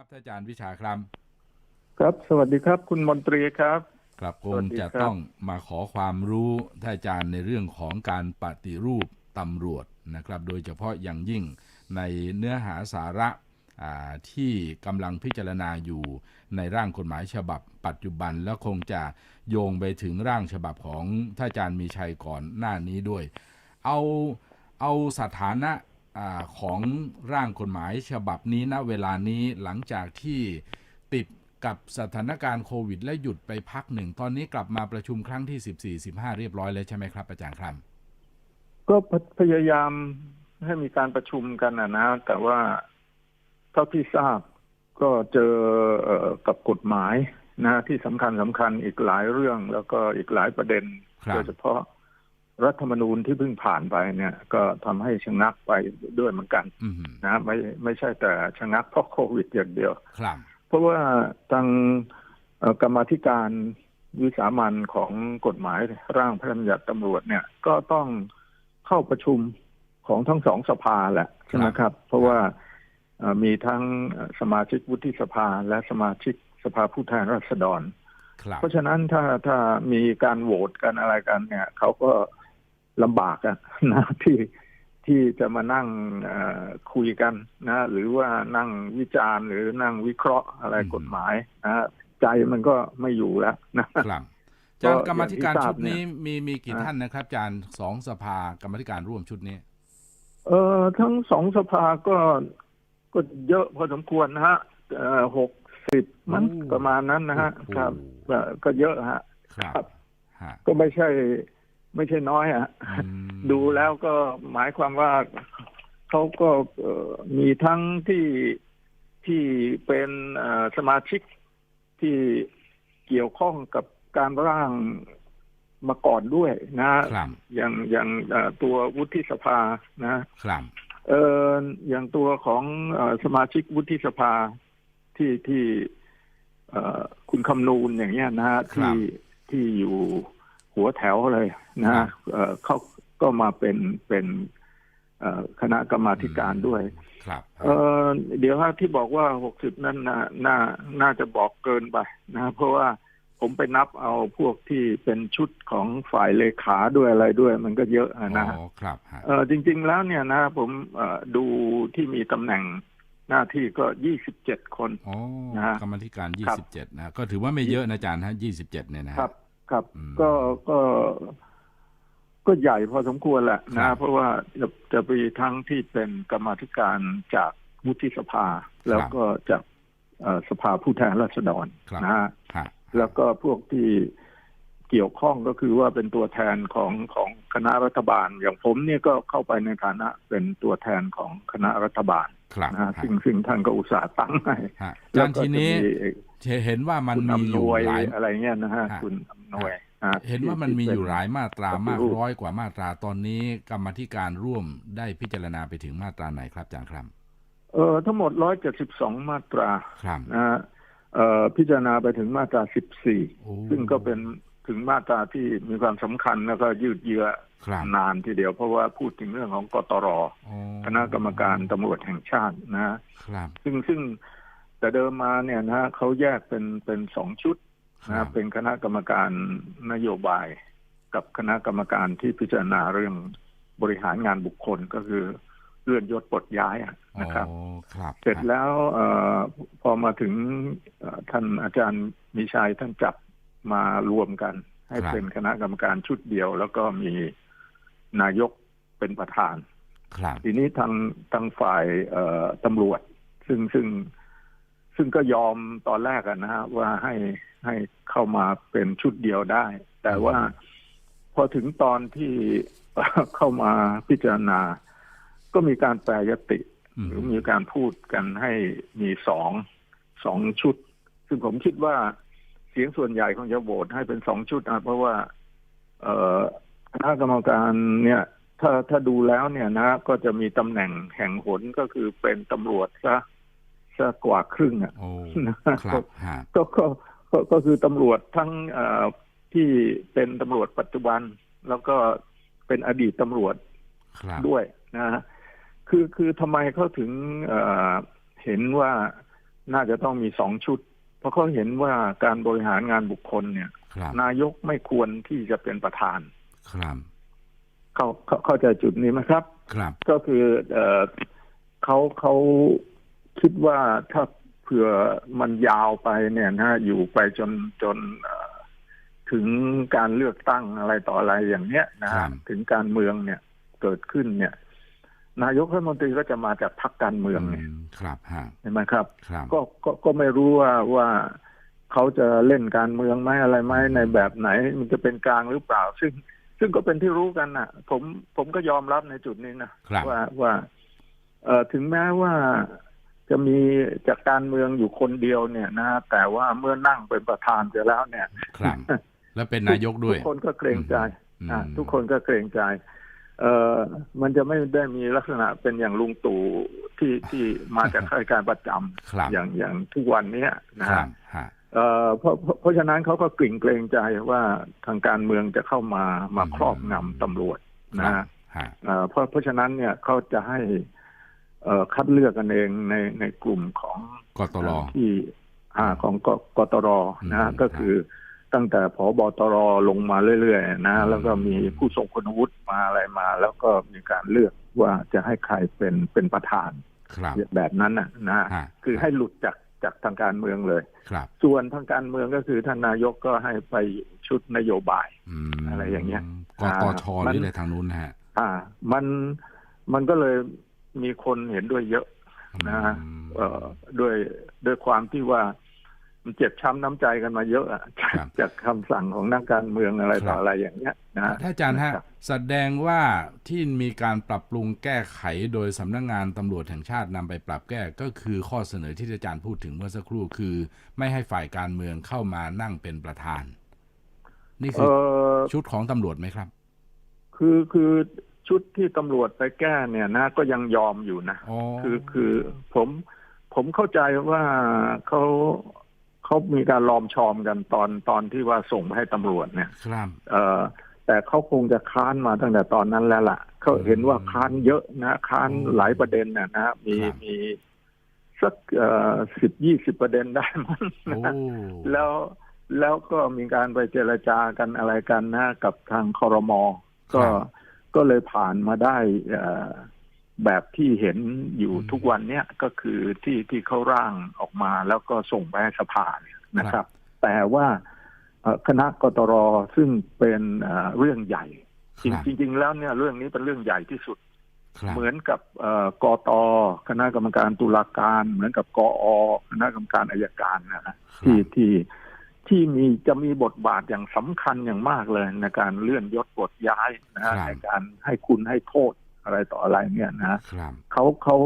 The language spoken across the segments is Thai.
ครับท่านอาจารย์วิชาครับ ครับ สวัสดีครับ คุณมนตรีครับครับคสวังสดีจะครับต้องมาขอความรู้ท่านอาจารย์ในเรื่องของการปฏิรูปตำรวจนะครับ โดยเฉพาะอย่างยิ่งในเนื้อหาสาระอ่าที่กำลังพิจารณาอยู่ในร่างกฎหมายฉบับปัจจุบัน แล้วคงจะโยงไปถึงร่างฉบับของท่านอาจารย์มีชัยก่อนหน้านี้ด้วย เอาเอาสถานะ อาของร่างกฎหมายฉบับนี้ณเวลานี้หลังจากที่ติดกับสถานการณ์โควิด และหยุดไปพักหนึ่ง ตอนนี้กลับมาประชุมครั้งที่ 14 15 เรียบร้อยแล้วใช่ไหมครับ อาจารย์ครับ ก็พพยายามให้มีการประชุมกันนะนะ แต่ว่าเท่าที่ทราบก็เจอเอ่อกับกฎหมายนะที่สำคัญสำคัญอีกหลายเรื่องแล้วก็อีกหลายประเด็นครับโดยเฉพาะ รัฐธรรมนูญที่เพิ่งผ่านไปเนี่ย ก็ทำให้ชะงักไปด้วยเหมือนกันอือหือนะไม่ไม่ใช่แต่ชะงักเพราะโควิดอย่างเดียวครับเพราะว่าทางเอ่อกรรมาธิการวิสามันของกฎหมายร่างพระราชบัญญัติตำรวจเนี่ย ก็ต้องเข้าประชุมของทั้งสองสภาแหละใช่ไหมครับ เพราะว่าเอ่อมีทั้งเอ่อสมาชิกวุฒิสภาและสมาชิกสภาผู้แทนราษฎรครับเพราะฉะนั้นถ้าถ้ามีการโหวตกันอะไรกันเนี่ย เขาก็ ลำบากอะนะที่ที่จะมานั่งเอ่อคุยกันนะ หรือว่านั่งวิจารณ์ หรือนั่งวิเคราะห์อะไรอืมกฎหมายนะใจมันก็ไม่อยู่แล้วนะครับอาจารย์กรรมาธิการอย่างที่ทราชุบดเนี่ยนี้มีมีกี่อ่าท่านนะครับอาจารย์สองสภากรรมาธิการร่วมชุดนี้ เอ่อทั้งสองสภาก็ก็เยอะพอสมควรนะฮะหกสิบมั้งโอ้ประมาณนั้นนะฮะโอ้โหครับเอ่อก็เยอะฮะครับครับฮะก็ไม่ใช่ ไม่ใช่น้อยอะอืมดูแล้วก็หมายความว่าเขาก็เอ่อมีทั้งที่ที่เป็นเอ่อสมาชิกที่เกี่ยวข้องกับการร่างมาก่อนด้วยนะครับอย่างอย่างเอ่อตัววุฒิสภานะครับเอออย่างตัวของเออสมาชิกวุฒิสภาที่ที่เอ่อคุณคำนูนอย่างเงี้ยนะฮะที่ที่อยู่ หัวแถวเลยนะฮะเอ่อเขาก็มาเป็นเป็นเอ่อคณะกรรมาธิการด้วย ครับเออเดี๋ยวฮะที่บอกว่าหกสิบนั่นน่าน่าน่าจะบอกเกินไปนะเพราะว่าผมไปนับเอาพวกที่เป็นชุดของฝ่ายเลขาด้วยอะไรด้วย มันก็เยอะอะนะอ๋อครับฮะเออจริง ๆ แล้วเนี่ยนะผมเออดูที่มีตำแหน่งหน้าที่ก็ยี่สิบเจ็ดคนอ๋อนะฮะกรรมาธิการครับ27นะ ก็ถือว่าไม่เยอะนะอาจารย์ฮะ27เนี่ยนะฮะครับ ครับอืมก็ก็ก็ใหญ่พอสมควรแหละครันะบเพราะว่าจะจะมีทั้งที่เป็นกรรมาธิการจากวุฒิสภา แล้วก็จากเอ่อสภาผู้แทนราษฎรครับนะฮะฮะแล้วก็พวกที่เกี่ยวข้องก็คือว่าเป็นตัวแทนของของคณะรัฐบาล อย่างผมเนี่ยก็เข้าไปในฐานะเป็นตัวแทนของคณะรัฐบาลครับนะฮะฮะซึ่งซึ่งท่านก็อุตส่าห์ตั้งให้ฮะอาแล้จาวรย์ก็ทีจะนี้มี เห็นว่ามันคุณมีอำอนยู่วยหลายอะไรเงี้ยนะฮะฮะคุณอำนวยอ่เห็นว่ามันที่มีอยู่เป็นหลายมาตราปฏิมากรูปร้อยกว่ามาตราตอนนี้กรรมาธิการร่วมได้พิจารณาไปถึงมาตราไหนครับอาจารย์ครับ เออทั้งหมด172มาตราครับนะฮะเอ่อพิจารณาไปถึงมาตรา14โอ้ซึ่งก็เป็นถึงมาตราที่มีความสำคัญแล้วก็ยืดเยื้อครับนานทีเดียวเพราะว่าพูดถึงเรื่องของกตรอ๋อคณะกรรมการตำรวจแห่งชาตินะฮะครับซึ่งซึ่ง แต่เดิมมาเนี่ยนะฮะเขาแยกเป็นเป็นสองชุดคนะรัฮะบเป็นคณะกรรมการนโยบาย กับคณะกรรมการที่พิจารณาเรื่องบริหารงานบุคคลก็คือเลื่อนยศปลดย้ายอะนะครับอ๋อครับ เสร็จแล้วเออพอมาถึงเอ่อท่านอาจารย์มีชัยท่านจับมารวมกัน ให้เป็นคณะกรรมการชุดเดียว แล้วก็มีนายกเป็นประธานครับทีนี้ทางทางฝ่ายเอ่อตำรวจ ซึ่งซึ่ง ซึ่งก็ยอมตอนแรกอะนะฮะว่าให้ให้เข้ามาเป็นชุดเดียวได้ แต่ว่าพอถึงตอนที่เข้ามาพิจารณา ก็มีการแปรยติอืมหรือมีการพูดกันให้มีสองสองชุด ซึ่งผมคิดว่าเสียงส่วนใหญ่คงจะโหวตให้เป็นสองชุดนะเพราะว่า เอ่อคณะกรรมการเนี่ย ถ้าถ้าดูแล้วเนี่ยนะ ก็จะมีตำแหน่งแห่งหนก็คือเป็นตำรวจซะ ซะกว่าครึ่งอะโอ้นะครับฮะก็ก็ก็ก็คือตำรวจทั้งเอ่อที่เป็นตำรวจปัจจุบัน แล้วก็เป็นอดีตตำรวจครับด้วยนะฮะคือคือทำไมเขาถึงเอ่อเห็นว่าน่าจะต้องมีสองชุด เพราะเขาเห็นว่าการบริหารงานบุคคลเนี่ยครับนายกไม่ควรที่จะเป็นประธานครับเขาเขาเข้าใจจุดนี้ไหมครับ ครับ ก็คือเออเขาเขา คิดว่าถ้าเผื่อมันยาวไปเนี่ยนะอยู่ไปจนจนเอ่อถึงการเลือกตั้งอะไรต่ออะไรอย่างเนี้ยนะฮะถึงการเมืองเนี่ยเกิดขึ้นเนี่ย นายกรัฐมนตรีก็จะมาจากพรรคการเมืองเนี่ยมครับฮะเห็นไหมครับครับก็ก็ก็ไม่รู้ว่าว่าเขาจะเล่นการเมืองไหมอะไรไหมในแบบไหน มันจะเป็นกลางหรือเปล่า ซึ่ง ซึ่งก็เป็นที่รู้กันน่ะผมผมก็ยอมรับในจุดนี้นะครับว่าว่า เอ่อถึงแม้ว่า จะมีจากการเมืองอยู่คนเดียวเนี่ยนะแต่ว่าเมื่อนั่งเป็นประธานเสร็จแล้วเนี่ยครับแล้วเป็นนายกด้วย ทุกคนก็เกรงใจอืมอ่าทุกคนก็เกรงใจ เอ่อมันจะไม่ได้มีลักษณะเป็นอย่างลุงตู่ที่ที่มาจากข้าราชการประจำครับอย่างอย่างทุกวันเนี้ยนะครัฮะบฮะเอ่อเพราะเพราะเพราะฉะนั้นเขาก็กลิ่งเกรงใจว่าทางการเมืองจะเข้ามามาครอบงำตำรวจคนะรับฮะฮะเอ่อเพราะเพราะฉะนั้นเนี่ยเขาจะให้ เอ่อคัดเลือกกันเองในในกลุ่มของกตรที่อ่าของกกตรนะฮะอืมก็คือตั้งแต่ผบตรลงมาเรื่อยๆนะอืมแล้วก็มีผู้ทรงคุณวุฒิมาอะไรมา แล้วก็มีการเลือกว่าจะให้ใครเป็นเป็นประธานครับแบบนั้นน่ะนะฮะคือให้หลุดจากจากทางการเมืองเลยครับส่วนทางการเมืองก็คือท่านนายกก็ให้ไปชุดนโยบายมอะไรอย่างเงี้ยกตชอ่าหมันรืออะไรทางนู้นนะฮะ อ่า มันมันก็เลย มีคนเห็นด้วยเยอะนะอืมเอ่อด้วยด้วยความที่ว่ามันเจ็บช้ำน้ำใจกันมาเยอะอะจากครับจากคำสั่งของนักการเมืองอะไรครัต่อบอะไรอย่างเงี้ยนะถ้าอาจารย์ฮะครับแสดงว่าที่มีการปรับปรุงแก้ไขโดยสำนักงานตำรวจแห่งชาตินำไปปรับแก้ก็คือข้อเสนอที่อาจารย์พูดถึงเมื่อสักครู่คือ ไม่ให้ฝ่ายการเมืองเข้ามานั่งเป็นประธาน นี่เอคืออชุดของตำรวจไหมครับ คือคือ ชุดที่ตำรวจไปแก้เนี่ยนะ ก็ยังยอมอยู่นะอ๋อคือคือผมผมเข้าใจว่าเขาเขามีการลอมชอมกันตอนตอนที่ว่าส่งไปให้ตำรวจเนี่ยครับเอ่อแต่เขาคงจะค้านมาตั้งแต่ตอนนั้นแล้วล่ะเขาเห็นว่าค้านเยอะนะค้านหลายประเด็นนะนะมีครับมีสักเอ่อสิบยี่สิบประเด็นได้มั้งโอ้นะแล้วแล้วก็มีการไปเจรจากันอะไรกันนะ กับทางคอรมอก็ ก็เลยผ่านมาได้เอ่อแบบที่เห็นอยู่ทุกวันเนี้ยก็คือที่ที่เขาร่างออกมาแล้วก็ส่งไปให้สภาเนี่ยนะครับ แต่ว่าเอ่อคณะกตรซึ่งเป็นเอ่อเรื่องใหญ่จครับริงจริง ๆ แล้วเนี่ยเรื่องนี้เป็นเรื่องใหญ่ที่สุดครับเหมือนกับเอ่อกตคณะกรรมการตุลาการ เหมือนกับกอ คณะกรรมการอายการนะฮะที่ที่ ที่มีจะมีบทบาทอย่างสำคัญอย่างมากเลยในการเลื่อนยศปลดย้ายนะฮะในการให้คุณให้โทษอะไรต่ออะไรเนี่ยนะครับเขาเขา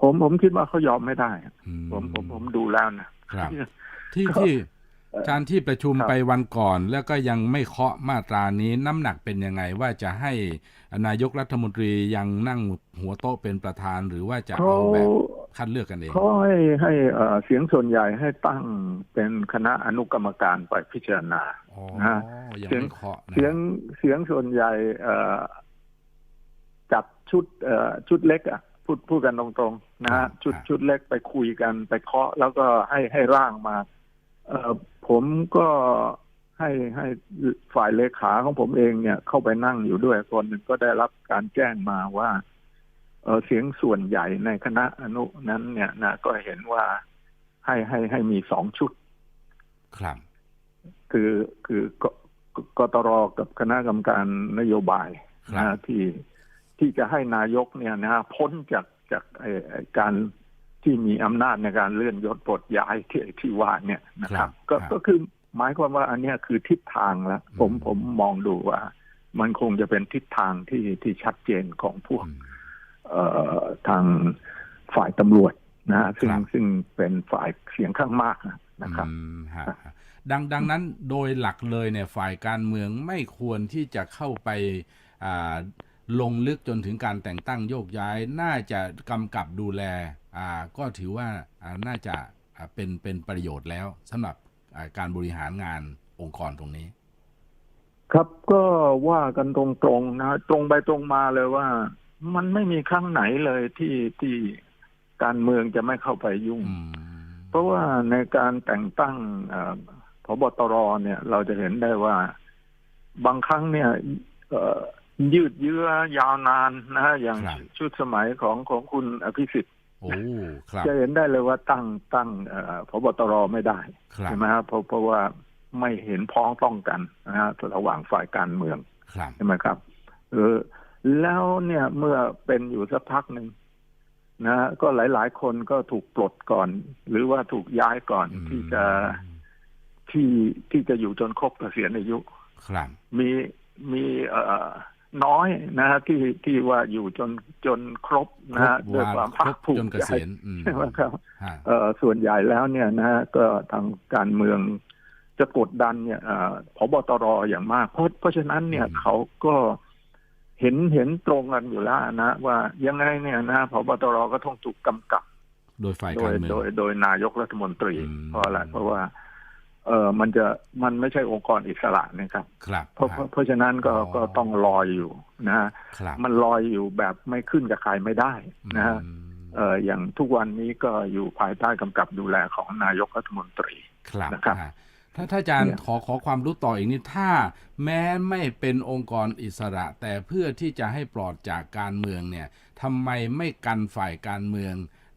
ผมผมคิดว่าเขายอมไม่ได้อืผมผมผมดูแล้วนะครับ ที่ก็ที่เอ่อการที่ประชุมครับไปวันก่อน แล้วก็ยังไม่เคาะมาตรานี้น้ำหนักเป็นยังไงว่าจะให้นายกรัฐมนตรียังนั่งหัวโต๊ะเป็นประธานหรือว่าจะเขาเอาแบบ คัดเลือกกันเองเขาให้ให้เอ่อเสียงส่วนใหญ่ให้ตั้งเป็นคณะอนุกรรมการไปพิจารณาอ๋อนะยังเสียงไม่เคาะนะเสียงเสียงส่วนใหญ่เอ่อจับชุดเอ่อชุดเล็กอะพูดพูดกันตรงๆนะฮะชุดชุดเล็กไปคุยกันไปเคาะ แล้วก็ให้ให้ร่างมาเอ่อผมก็ให้ให้ฝ่ายเลขาของผมเองเนี่ย เข้าไปนั่งอยู่ด้วยคนหนึ่งก็ได้รับการแจ้งมาว่า เออเสียงส่วนใหญ่ในคณะอนุนั้นเนี่ยนะก็เห็นว่าให้ให้ให้มีสองชุด ครับ คือคือกกกตรกับคณะกรรมการนโยบายครับนะที่ที่จะให้นายกเนี่ยนะพ้นจากจากไอ้ไอ้การที่มีอำนาจในการเลื่อนยศปลดย้ายที่ที่ว่าเนี่ยนะครับ ก็ก็คือหมายความว่าอันเนี้ยคือทิศทางแล้วผมผมมองดูว่า มันคงจะเป็นทิศทางที่ที่ชัดเจนของพวกอืมเอ่อ ทางฝ่ายตำรวจนะฮะซึ่งครับซึ่งเป็นฝ่ายเสียงข้างมากนะครับอืมฮะฮะดังดังนั้นโดยหลักเลยเนี่ยฝ่ายการเมืองไม่ควรที่จะเข้าไปอ่าลงลึกจนถึงการแต่งตั้งโยกย้าย น่าจะกำกับดูแลอ่าก็ถือว่าอ่าน่าจะอ่าเป็นเป็นประโยชน์แล้วสำหรับอ่าการบริหารงานองค์กรตรงนี้ ครับก็ว่ากันตรงๆนะ ตรงไปตรงมาเลยว่า มันไม่มีครั้งไหนเลยที่ที่การเมืองจะไม่เข้าไปยุ่งอืมเพราะว่าในการแต่งตั้งเอ่อพบตรเนี่ย เราจะเห็นได้ว่า บางครั้งเนี่ยเอ่อยืดเยื้อยาวนานนะฮะอย่างครับชุดสมัยของของคุณอภิสิทธิ์โอ้ครับจะเห็นได้เลยว่าตั้งตั้งเอ่อพบตรไม่ได้ครับใช่ไหมครับเพราะเพราะว่าไม่เห็นพ้องต้องกันนะฮะระหว่างฝ่ายการเมืองครับใช่ไหมครับเออ แล้วเนี่ยเมื่อเป็นอยู่สักพักหนึ่งนะฮะก็หลาย ๆ คนก็ถูกปลดก่อน หรือว่าถูกย้ายก่อนอืมที่จะที่ที่จะอยู่จนครบเกษียณอายุครับมีมีเอ่อน้อยนะฮะที่ที่ว่าอยู่จนจนครบนะฮะครบด้วยความครภาคบภูจนมิเกใจษียณอืมใช่ไหมครับฮะเอ่อส่วนใหญ่แล้วเนี่ยนะฮะก็ทางการเมืองจะกดดันเนี่ยเอ่อพบตรอย่างมากเพราะเพราะฉะนั้นเนี่ยเขาก็ เห็นเห็นตรงกันอยู่แล้วนะ ว่ายังไงเนี่ยนะพบตรก็ต้องถูกกำกับ โดยฝ่ายโดการยเมืองโดยโดยนายกรัฐมนตรีอืมเพราะอะไรเพราะว่า เออมันจะมันไม่ใช่องค์กรอิสระนะครับครับเพราะเพราะเพราะฉะนั้นก็อ๋อก็ต้องลอยอยู่นะฮะครับมันลอยอยู่แบบไม่ขึ้นกับใครไม่ได้นะฮะอืมเอออย่างทุกวันนี้ก็อยู่ภายใต้กำกับดูแลของนายกรัฐมนตรีครับนะครับฮะ ถ้าถ้าอาจารย์เนี่ยขอขอความรู้ต่ออีกนิดถ้าแม้ไม่เป็นองค์กรอิสระ แต่เพื่อที่จะให้ปลอดจากการเมืองเนี่ยทำไมไม่กันฝ่ายการเมือง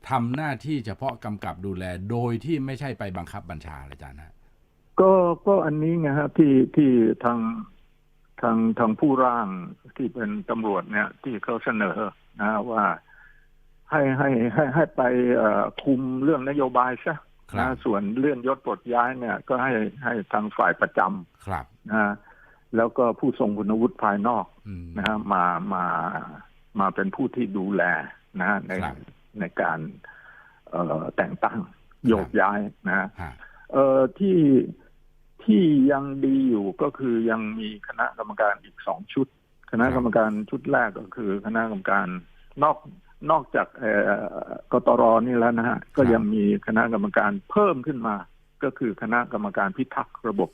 ทำหน้าที่เฉพาะกำกับดูแล โดยที่ไม่ใช่ไปบังคับบัญชาเลยอาจารย์ฮะก็ก็อันนี้ไงฮะที่ที่ทางทางทางผู้ร่างที่เป็นตำรวจเนี่ย ที่เขาเสนอนะว่าให้ให้ให้ให้ไปเอ่อคุมเรื่องนโยบายซะครับ นะส่วนเลื่อนยศปลดย้ายเนี่ยก็ให้ให้ทางฝ่ายประจำครับนะแล้วก็ผู้ทรงคุณวุฒิภายนอกอืมนะฮะมามามาเป็นผู้ที่ดูแลนะฮะในครับในการเอ่อแต่งตั้งโยกย้ายนะฮะฮะเอ่อที่ที่ยังดีอยู่ก็คือยังมีคณะกรรมการอีกสองชุด คณะกรรมการชุดแรกก็คือ คณะกรรมการนอก นอกจากเอ่อกตรนี่แล้วนะฮะ ก็ยังมีคณะกรรมการเพิ่มขึ้นมา ก็คือคณะกรรมการพิทักษ์ระบบ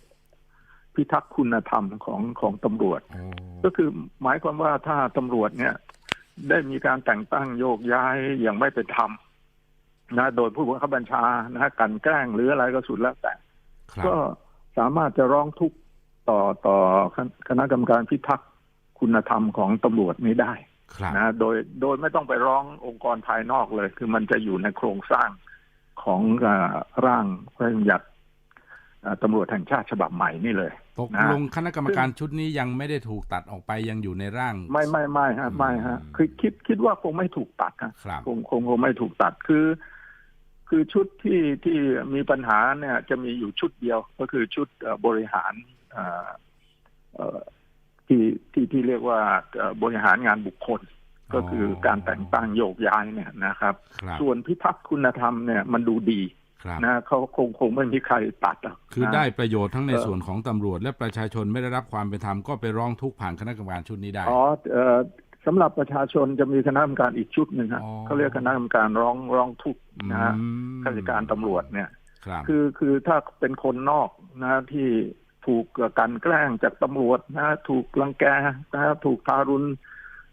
พิทักษ์คุณธรรมของของตำรวจโอ้ก็คือหมายความว่าถ้าตำรวจเนี่ย ได้มีการแต่งตั้งโยกย้ายอย่างไม่เป็นธรรมนะโดยผู้บังคับบัญชานะฮะกลันแกล้งหรืออะไรก็สุดแล้วแต่ครับก็สามารถจะร้องทุกข์ต่อต่อคณะกรรมการพิทักษ์คุณธรรมของตำรวจนี้ได้ครับ นะโดยโดยไม่ต้องไปร้ององค์กรภายนอกเลย คือมันจะอยู่ในโครงสร้างของเออร่างพระราชบัญญัติเอ่อตำรวจแห่งชาติฉบับใหม่นี่เลยตกนะลงคณะกรรมการชุดนี้ยังไม่ได้ถูกตัดออกไปยังอยู่ในร่าง ไม่ไม่ไม่ฮะไม่ฮะอืมคือคิดคิดว่าคงไม่ถูกตัดฮะครับคงคงคงไม่ถูกตัดคือ คือชุดที่ที่มีปัญหาเนี่ย จะมีอยู่ชุดเดียว ก็คือชุดเอ่อบริหารเอ่อเอ่อ ที่ที่ที่เรียกว่าเอ่อบริหารงานบุคคล ก็คือการแต่งตั้งโยกย้ายเนี่ยนะครับครับส่วนพิทักษ์คุณธรรมเนี่ยมันดูดีครับนะเขาคงคงไม่มีใครตัดหรอกคือนะได้ประโยชน์ทั้งในเอ่อส่วนของตำรวจ และประชาชนไม่ได้รับความเป็นธรรมก็ไปร้องทุกข์ผ่านคณะกรรมการชุดนี้ได้อ๋อเอ่อสำหรับประชาชนจะมีคณะกรรมการอีกชุดหนึ่งฮะอ๋อเขาเรียกคณะกรรมการร้องร้องทุกข์นะฮะอืมข้าราชการตำรวจเนี่ยครับคือคือถ้าเป็นคนนอกนะที่ ถูกกลันแกล้งจากตำรวจนะถูกรังแกนะถูกทารุณ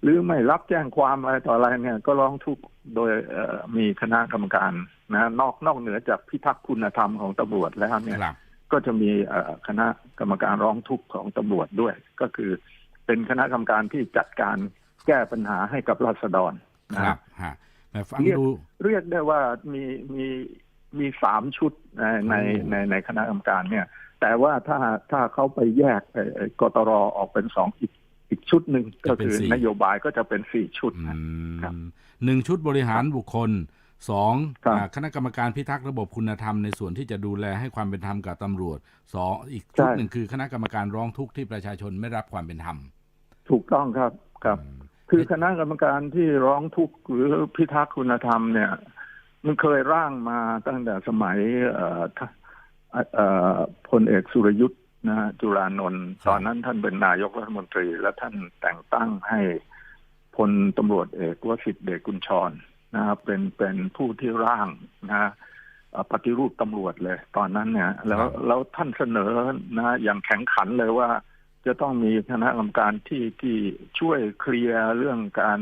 หรือไม่รับแจ้งความอะไรต่ออะไรเนี่ย ก็ร้องทุกข์โดยเอ่อมีคณะกรรมการนะนอกนอกเหนือจากพิทักษ์คุณธรรมของตำรวจแล้วเนี่ยครับก็จะมีเอ่อคณะกรรมการร้องทุกข์ของตำรวจด้วย ก็คือเป็นคณะกรรมการที่จัดการแก้ปัญหาให้กับราษฎรคนะรับฮะแต่ฟังเรียกดูเรียกได้ว่ามีมีมีสามชุดในในโอ้ในในคณะกรรมการเนี่ย แต่ว่าถ้าถ้าเขาไปแยกไอ้ไอ้กตรออกเป็นสองอีกอีกชุดหนึ่งก็คือนโยบายก็จะเป็นสี่ชุดอืนะครับมหนึ่งชุดบริหารบุคคลสองครับอ่าคณะกรรมการพิทักษ์ระบบคุณธรรมในส่วนที่จะดูแลให้ความเป็นธรรมกับตำรวจสองอีกชุดหนึ่งคือคณะกรรมการร้องทุกข์ที่ประชาชนไม่รับความเป็นธรรม ถูกต้องครับครับอืมคือคณะกรรมการที่ร้องทุกข์หรือพิทักษ์คุณธรรมเนี่ย มันเคยร่างมาตั้งแต่สมัยเอ่อทเอ่อ พลเอกสุรยุทธ์นะฮะจุลานนท์ตอนนั้นท่านเป็นนายกรัฐมนตรี และท่านแต่งตั้งให้พลตำรวจเอกวสิทธิ์เดชกุลชรนะครับเป็นเป็นผู้ที่ร่างนะฮะเอ่อปฏิรูปตำรวจเลย ตอนนั้นเนี่ย แล้วแล้วท่านเสนอนะ อย่างแข็งขันเลยว่า จะต้องมีคณะกรรมการที่ที่ช่วยเคลียร์เรื่องการ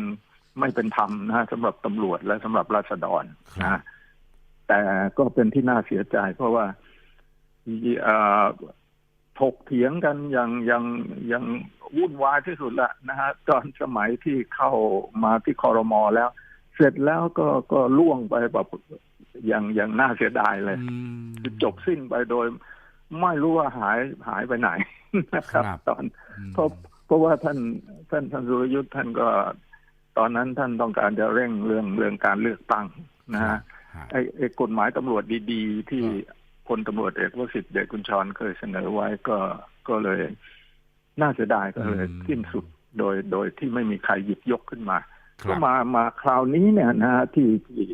ไม่เป็นธรรมนะฮะสำหรับตำรวจและสำหรับราษฎรครับนะฮะแต่ก็เป็นที่น่าเสียใจเพราะว่าเอ่อ ถกเถียงกันอย่างอย่างอย่างวุ่นวายที่สุดละนะฮะตอนสมัยที่เข้ามาที่คอรมอแล้ว เสร็จแล้วก็ก็ล่วงไปแบบอย่างอย่างน่าเสียดายเลยอืมคือจบสิ้นไปโดย ไม่รู้ว่าหายหายไปไหนนะครับครับตอนอืมเพราะเพราะว่าท่านท่านท่านสุรยุทธ์ท่านก็ ตอนนั้นท่านต้องการจะเร่งเรื่องเรื่องการเลือกตั้งนะฮะฮะไอ้ไอ้กฎหมายตำรวจดี ๆ ที่ พลตำรวจเอกวสิทธิ์เดชกุญชรเคยเสนอไว้ก็ก็เลยน่าเสียดายก็เลยอืมสิ้นสุดโดยโดยที่ไม่มีใครหยิบยกขึ้นมาคก็รับมามาคราวนี้เนี่ยนะฮะที่ที่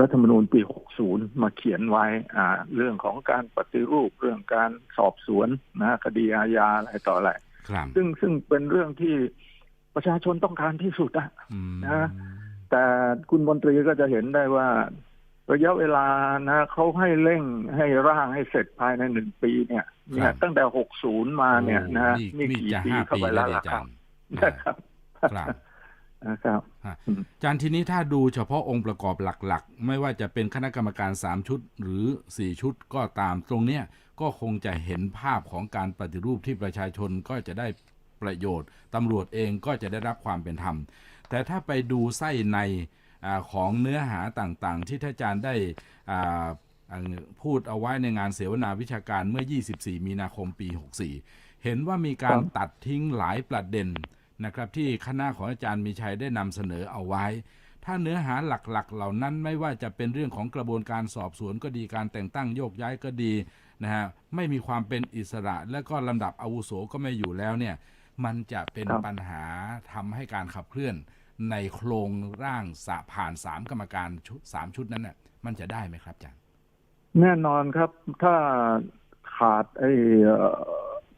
รัฐธรรมนูญปี 60 มาเขียนไว้อ่า เรื่องของการปฏิรูปเรื่องการสอบสวนนะฮะคดีอาญาอะไรต่ออะไรครับซึ่งซึ่งเป็นเรื่องที่ประชาชนต้องการที่สุดอะอืมนะแต่คุณมนตรีก็จะเห็นได้ว่า ระยะเวลานะเขาให้เร่งให้ร่างให้เสร็จภายในหนึ่งปีเนี่ยเนี่ยตั้งแต่60มาเนี่ยนะโอ้นี่นี่กี่จะปีห้าเข้าปีไปแล้แล้ววเดล่ะอาคจารับรย์นะครับครับนะครับอาจารย์ทีนี้ถ้าดูเฉพาะองค์ประกอบหลักๆ ไม่ว่าจะเป็นคณะกรรมการ3ชุดหรือ4ชุดก็ตามตรงเนี้ยก็คงจะเห็นภาพของการปฏิรูปที่ประชาชนก็จะได้ประโยชน์ตำรวจเองก็จะได้รับความเป็นธรรม แต่ถ้าไปดูไส้ในอา ของเนื้อหาต่างๆ ที่ท่านอาจารย์ได้อ่าอ่าพูดเอาไว้ในงานเสวนาวิชาการเมื่อ 24 มีนาคมปี 64 เห็นว่ามีการครับตัดทิ้งหลายประเด็นนะครับที่คณะของอาจารย์มีชัยได้นำเสนอเอาไว้ ถ้าเนื้อหาหลักๆ เหล่านั้นไม่ว่าจะเป็นเรื่องของกระบวนการสอบสวนก็ดีการแต่งตั้งโยกย้ายก็ดีนะฮะไม่มีความเป็นอิสระ และก็ลำดับอาวุโสก็ไม่อยู่แล้วเนี่ยมันจะเป็นครับปัญหาทำให้การขับเคลื่อน ในโครงร่างสะผ่านสามกรรมการชุดสามชุดนั้นน่ะมันจะได้ไหมครับอาจารย์แน่นอนครับถ้าขาดไอ้เอ่อ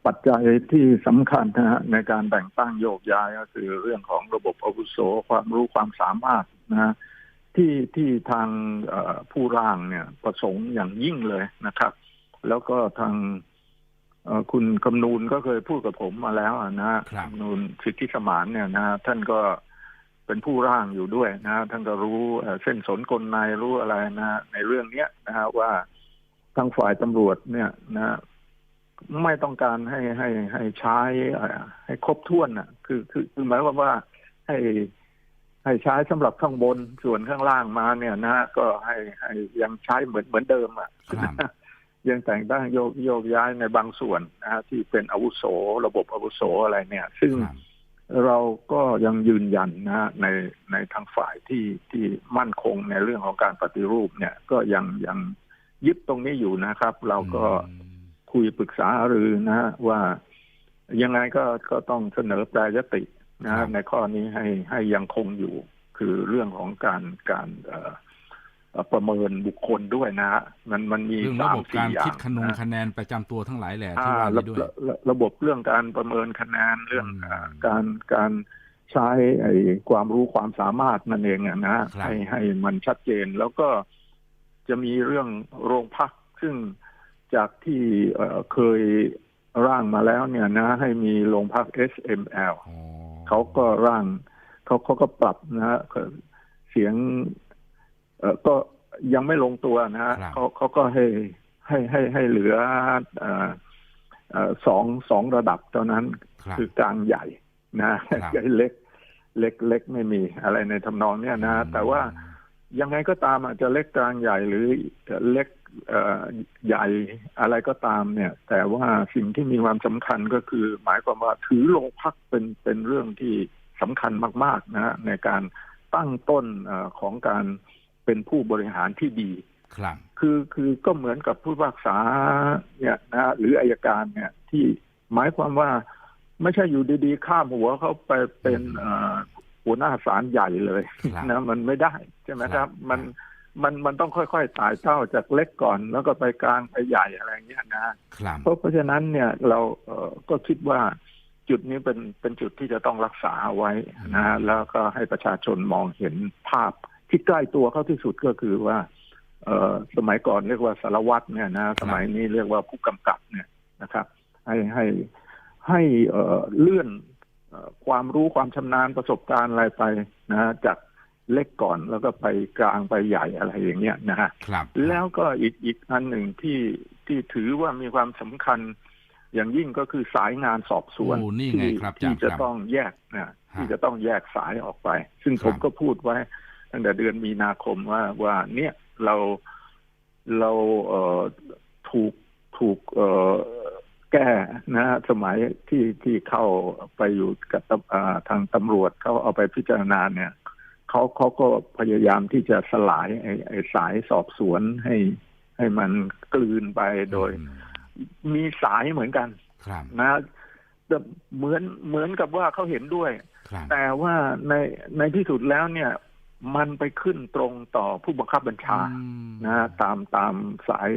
ปัจจัยที่สำคัญนะฮะในการแต่งตั้งโยกย้ายก็คือเรื่องของระบบอาวุโสความรู้ความสามารถนะฮะที่ที่ทางเอ่อผู้ร่างเนี่ยประสงค์อย่างยิ่งเลยนะครับ แล้วก็ทางเอ่อคุณคำนูนก็เคยพูดกับผมมาแล้วอะนะฮะครับคำนูนสิทธิสมานเนี่ยนะฮะท่านก็ เป็นผู้ร่างอยู่ด้วยนะฮะท่านก็รู้เอ่อเส้นสนกลในรู้อะไรนะฮะในเรื่องเนี้ยนะฮะว่าทางฝ่ายตำรวจเนี่ยนะฮะไม่ต้องการให้ให้ให้ใช้เอ่อให้ครบถ้วนอะ คือคือคือหมายความว่าให้ให้ใช้สำหรับข้างบนส่วนข้างล่างมาเนี่ยนะฮะก็ให้ให้ยังใช้เหมือนเหมือนเดิมอะครับยังแต่งตั้งโยกโยกย้ายในบางส่วนนะฮะที่เป็นอาวุโส ระบบอาวุโสอะไรเนี่ย ซึ่งครับ เราก็ยังยืนยันนะฮะในในทางฝ่ายที่ที่มั่นคงในเรื่องของการปฏิรูปเนี่ย ก็ยังยังยึดตรงนี้อยู่นะครับ เราก็อืมคุยปรึกษาหารือนะฮะว่ายังไงก็ก็ต้องเสนอแปรยตินะฮะในข้อนี้ให้ให้ยังคงอยู่ คือเรื่องของการการเอ่อเอ่อ ประเมินบุคคลด้วยนะฮะมันมันมีเรื่องระสามบบสี่การอย่าคิดงคะนงนะคะแนนประจำตัวทั้งหลายแหละอ่าที่ว่าระนี้ด้วยระระระบบเรื่องการประเมินคะแนนเรื่องอืมอ่าการการใช้ไอ้ความรู้ความสามารถนั่นเองอะนะครับให้ให้มันชัดเจนแล้วก็จะมีเรื่องโรงพักซึ่งจากที่เอ่อเคยร่างมาแล้วเนี่ยนะ ให้มีโรงพัก SML อ๋อเขาก็ร่างเขาเขาก็ปรับนะฮะเสียงเออ ก็ยังไม่ลงตัวนะฮะครับเขาเขาก็ให้ให้ให้ให้เหลือเอ่อเอ่อสองสองระดับเท่านั้นครับคือกลางใหญ่นะครับใหญ่เล็ก เล็กเล็กไม่มีอะไรในทำนองเนี้ยนะแต่ว่ายังไงก็ตามอาจจะเล็กกลางใหญ่หรือเล็กเอ่อใหญ่อะไรก็ตามเนี่ย แต่ว่าสิ่งที่มีความสำคัญก็คือ หมายความว่าถือโรงพักเป็นเป็นเรื่องที่สำคัญมาก ๆนะฮะในการตั้งต้นเออของการ เป็นผู้บริหารที่ดีครับ คือคือก็เหมือนกับผู้พิพากษาเนี่ยนะฮะหรืออายการเนี่ยที่หมายความว่าไม่ใช่อยู่ดีๆ ข้ามหัวเขาไปเป็นเอ่อหัวหน้าศาลใหญ่เลยครับนะมันไม่ได้ใช่ไหมครับครับ มันมันมันต้องค่อยๆไต่เต้าจากเล็กก่อน แล้วก็ไปกลางไปใหญ่อะไรเงี้ยนะครับเพราะเพราะฉะนั้นเนี่ยเราเอ่อก็คิดว่าจุดนี้เป็นเป็นจุดที่จะต้องรักษาเอาไว้นะฮะแล้วก็ให้ประชาชนมองเห็นภาพ ที่ใกล้ตัวเขาที่สุดก็คือว่า เอ่อสมัยก่อนเรียกว่าสารวัตรเนี่ยนะสมัยนี้เรียกว่าผู้กำกับเนี่ยนะครับ ให้ให้ให้เอ่อเลื่อนเอ่อความรู้ความชำนาญประสบการณ์อะไรไปนะฮะจากเล็กก่อนแล้วก็ไปกลางไปใหญ่อะไรอย่างเงี้ยนะฮะครับแล้วก็อีกอีกอันหนึ่งที่ที่ถือว่ามีความสำคัญ อย่างยิ่งก็คือสายงานสอบสวนโอ้นี่ไงที่ครับอาจารที่ย์จะครับต้องแยกนะที่ฮะจะต้องแยกสายออกไป ซึ่งครับผมก็พูดไว้ ตั้งแต่เดือนมีนาคมว่าว่าเนี่ยเราเราเอ่อถูกถูกเอ่อแก้นะฮะสมัยที่ที่เข้าไปอยู่กับตำอ่าทางตำรวจเขาเอาไปพิจารณาเนี่ยเขาเขาก็พยายามที่จะสลายไอ้ไอ้สายสอบสวนให้ให้มันกลืนไปโดยอืมมีสายเหมือนกันครับนะแต่เหมือนเหมือนกับว่าเขาเห็นด้วยครับแต่ว่าในในที่สุดแล้วเนี่ย มันไปขึ้นตรงต่อผู้บังคับบัญชาอืมนะตามตามสาย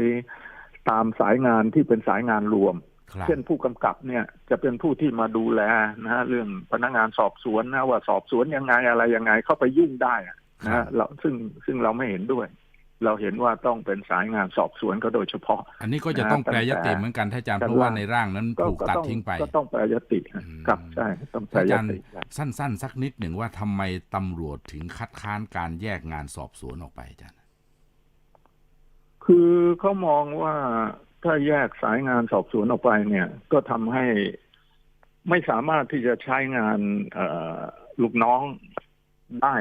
ตามสายงานที่เป็นสายงานรวมครับเช่นผู้กำกับเนี่ยจะเป็นผู้ที่มาดูแลนะฮะเรื่องพนักงานสอบสวนนะว่าสอบสวนยังไงอะไรยังไงเข้าไปยุ่งได้อะนะฮะเราซึ่งซึ่งเราไม่เห็นด้วย เราเห็นว่าต้องเป็นสายงานสอบสวนก็โดยเฉพาะ อันนี้ก็จะต้องแปรยติเหมือนกันท่านอาจารย์เพราะว่าในร่างนั้นก็ถูกก็ตัดต้องทิ้งไปก็ต้องแปรยติอืม ครับใช่ต้องแปรอาจายรย์ติครับสั้น ๆ สักนิดหนึ่งว่าทำไมตำรวจถึงคัดค้านการแยกงานสอบสวนออกไปอาจารย์คือเขามองว่าถ้าแยกสายงานสอบสวนออกไปเนี่ย ก็ทำให้ไม่สามารถที่จะใช้งานเอ่อลูกน้องได้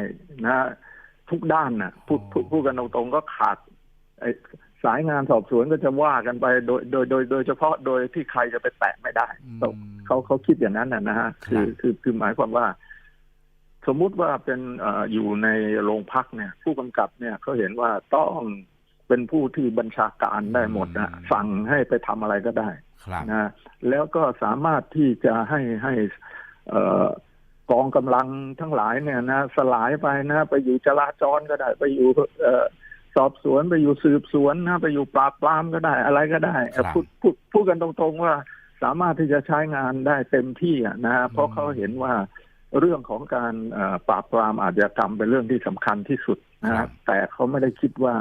นะ ทุกด้านนะพูดพูดพูดกันตรงๆก็ขาดไอ้สายงานสอบสวนก็จะว่ากันไปโดยโดยโดยโดยเฉพาะโดยที่ใครจะไปแตะไม่ได้อืม เขาเขาเขาคิดอย่างนั้นนะนะฮะครับคือคือคือหมายความว่า สมมุติว่าเป็นเอ่ออยู่ในโรงพักเนี่ย ผู้กำกับเนี่ยเขาเห็นว่าต้องเป็นผู้ที่บัญชาการได้หมดนะสั่งให้ไปทำอะไรก็ได้ครับนะแล้วก็สามารถที่จะให้ให้เอ่อกองกำลังทั้งหลายเนี่ยนะสลายไปนะ ไปอยู่จราจรก็ได้ ไปอยู่เอ่อสอบสวนไปอยู่สืบสวนนะไปอยู่ปราบปรามก็ได้อะไรก็ได้ครับพูดพูดพูดกันตรงๆว่า สามารถที่จะใช้งานได้เต็มที่อะนะเพราะเขาเห็นว่าเรื่องของการเอ่อปราบปรามอาชญากรรมเป็นเรื่องที่สำคัญที่สุดนะครัฮะบแต่เขาไม่ได้คิดว่า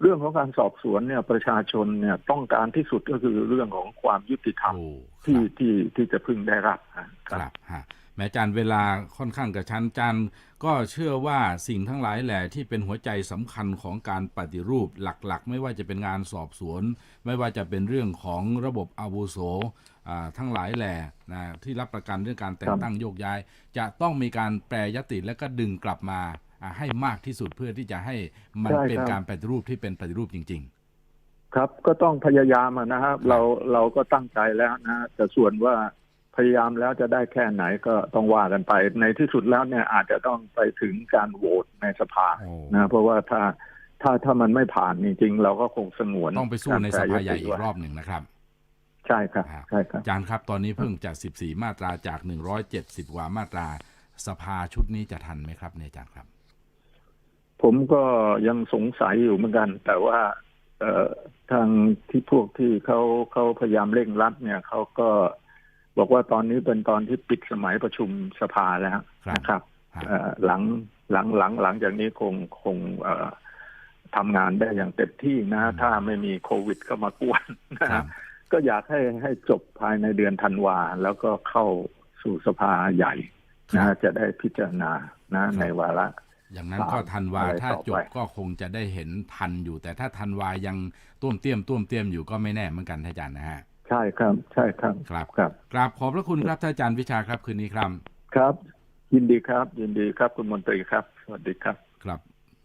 เรื่องของการสอบสวนเนี่ยประชาชนเนี่ยต้องการที่สุดก็คือเรื่องของความยุติธรรมโอ้คที่รับที่ที่จะพึงได้รับนะคครับรับฮะ แม้จารย์เวลาค่อนข้างกระชั้นจารย์ก็เชื่อว่าสิ่งทั้งหลายแหละที่เป็นหัวใจสำคัญของการปฏิรูปหลักๆ ไม่ว่าจะเป็นงานสอบสวน ไม่ว่าจะเป็นเรื่องของระบบอาวุโสทั้งหลายแหล่นะที่รับประกันเรื่องการแต่งตั้งโยกย้าย จะต้องมีการแปรยติและก็ดึงกลับมาให้มากที่สุดเพื่อที่จะให้มันเป็นการปฏิรูปที่เป็นปฏิรูปจริง ๆ ครับก็ต้องพยายามนะครับเราเราก็ตั้งใจแล้วนะแต่ส่วนว่า พยายามแล้วจะได้แค่ไหนก็ต้องว่ากันไป ในที่สุดแล้วเนี่ยอาจจะต้องไปถึงการโหวตในสภาๆโอ้นะเพราะว่าถ้าถ้าถ้ามันไม่ผ่านจริงๆเราก็คงสงวน ต้องไปสู้ในสภาใหญ่อีกไว้รอบหนึ่งนะครับ ใช่ครับใช่ครับอาจารย์ครับ ตอนนี้เพิ่งจาก 14 มาตราจาก 170กว่ามาตราสภาชุดนี้จะทันไหมครับเนี่ยอาจารย์ครับ ผมก็ยังสงสัยอยู่เหมือนกัน แต่ว่าเอ่อทางที่พวกที่เขาเขาพยายามเร่งรัดเนี่ยเขาก็ บอกว่าตอนนี้เป็นตอนที่ปิดสมัยประชุมสภาแล้วครับนะครับฮะเอ่อหลังหลังหลังหลังจากนี้คงคงเอ่อทำงานได้อย่างเต็มที่นะ ถ้าไม่มีโควิดเข้ามากวนนะครัฮะบก็อยากให้ให้จบภายในเดือนธันวา แล้วก็เข้าสู่สภาใหญ่ครันะบจะได้พิจารณานะครับในวาระอย่างนั้นก็ทันวาอะไรถ้าต่อจไปบก็คงจะได้เห็นทันอยู่ แต่ถ้าทันวายังต้วมเตี้ยมต้วมเตี้ยมอยู่ก็ไม่แน่เหมือนกันท่านอาจารย์นะฮะ ใช่ครับ ใช่ครับครับครับกราบขอบพระคุณครับท่านอาจารย์วิชาครับคืนนี้ครับ ครับ ยินดีครับ ยินดีครับคุณมนตรีครับ สวัสดีครับ ครับ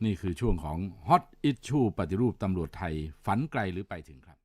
นี่คือช่วงของ Hot Issue ปฏิรูปตำรวจไทยฝันไกลหรือไปถึงครับ